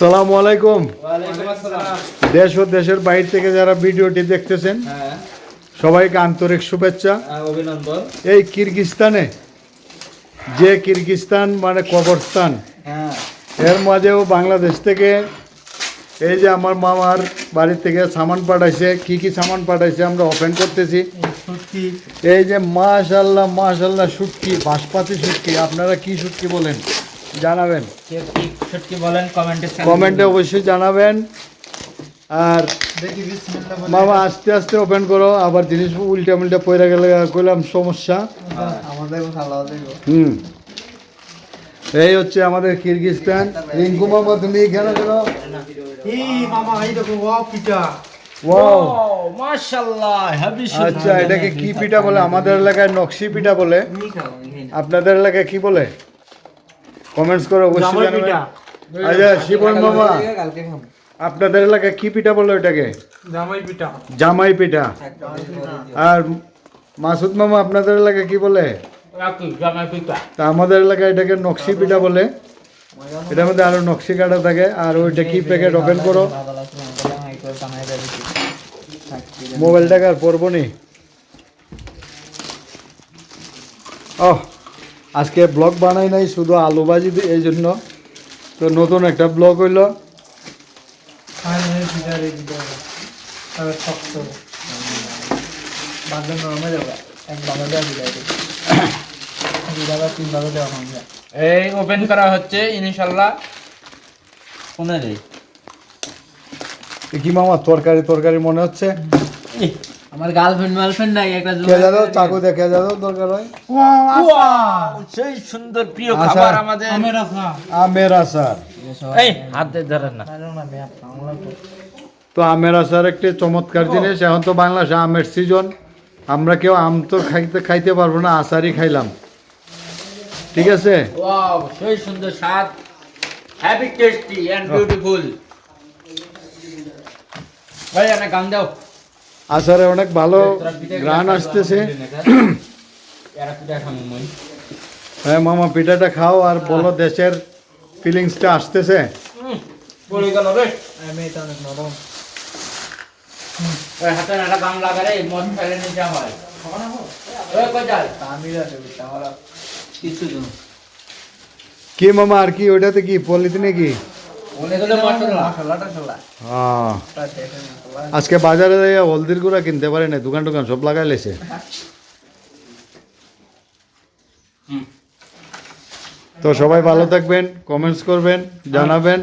সালামু আলাইকুম। দেশ ও দেশের বাইরে থেকে যারা ভিডিওটি দেখতেছেন হ্যাঁ। সবাইকে আন্তরিক শুভেচ্ছা। অভিনন্দন। এই কিরগিস্তানে যে কিরগিস্তান মানে কবরস্তান হ্যাঁ। এর মাঝেও বাংলাদেশ থেকে এই যে আমার মামার বাড়ি থেকে সামান পাঠাইছে কি কি সামান পাঠাইছে আমরা ওপেন করতেছি। এই যে মাশাল্লাহ মাশাল্লাহ শুটকি বাঁশপাতি শুটকি আপনারা কি শুটকি বলেন? জানাবেন। বলেন কমেন্টে অবশ্যই জানাবেন। আর মামা আস্তে আস্তে ওপেন করো আবার জিনিস উল্টা উল্টে পয়রা গেলে কইলাম সমস্যা। হুম। এই হচ্ছে আমাদের কিরগিস্তান রিঙ্কু মামা তুমি এখানে হাবি আচ্ছা এটাকে কি পিঠা বলে? আমাদের এলাকায় নকশি পিঠা বলে। আপনাদের এলাকায় কি বলে? কমেন্টস করো অবশ্যই জানাবেন আচ্ছা শিবন মামা আপনাদের এলাকায় কি পিঠা বলে এটাকে জামাই পিঠা। জামাই পিঠা। আর মাসুদ মামা আপনাদের এলাকায় কি বলে? তা আমাদের এলাকায় এটাকে নকশি পিঠা বলে। এটার মধ্যে আরও নকশি কাটা থাকে আর ওইটা কি প্যাকেট ওপেন করো। মোবাইলটাকে আর পরবো নি। ও আজকে ব্লগ বানাই নাই শুধু আলু ভাজি এই জন্য। তো নতুন একটা ব্লগ হইল। এই ওপেন করা হচ্ছে ইনশাল্লাহ কোনে কি মামা তরকারি তরকারি মনে হচ্ছে? আমার গার্লফ্রেন্ড মার্লফ্রেন্ড নাই একটা কে যাদো চাকু দিয়ে কে যাদো দরকার হয়। সেই সুন্দর প্রিয় আচ্ছা। খাবার আমাদের আমের আশা আমের আচার। এই হাতে ধরেন না। তো। তো আমের আচার একটি চমৎকার জিনিস। এখন তো বাংলাদেশে আমের সিজন আমরা কেউ আম তো খাইতে খাইতে পারব না আচারই খাইলাম। ঠিক আছে? ওয়াও সেই সুন্দর স্বাদ। হ্যাপি টেস্টি এন্ড বিউটিফুল ভাই এনে গান দাও। আচারে অনেক ভালো গ্রান আসতেছে। হ্যাঁ মামা, পিঠাটা খাও আর বলো দেশের ফিলিংসটা আসতেছে। কি মামা, আর কি, ওইটাতে কি পলিথিনে কি হ্যাঁ। আজকে বাজারে যাইয়া হলদির গুঁড়া কিনতে পারে না দোকান টোকান সব লাগাই লেছে। তো সবাই ভালো থাকবেন কমেন্টস করবেন জানাবেন।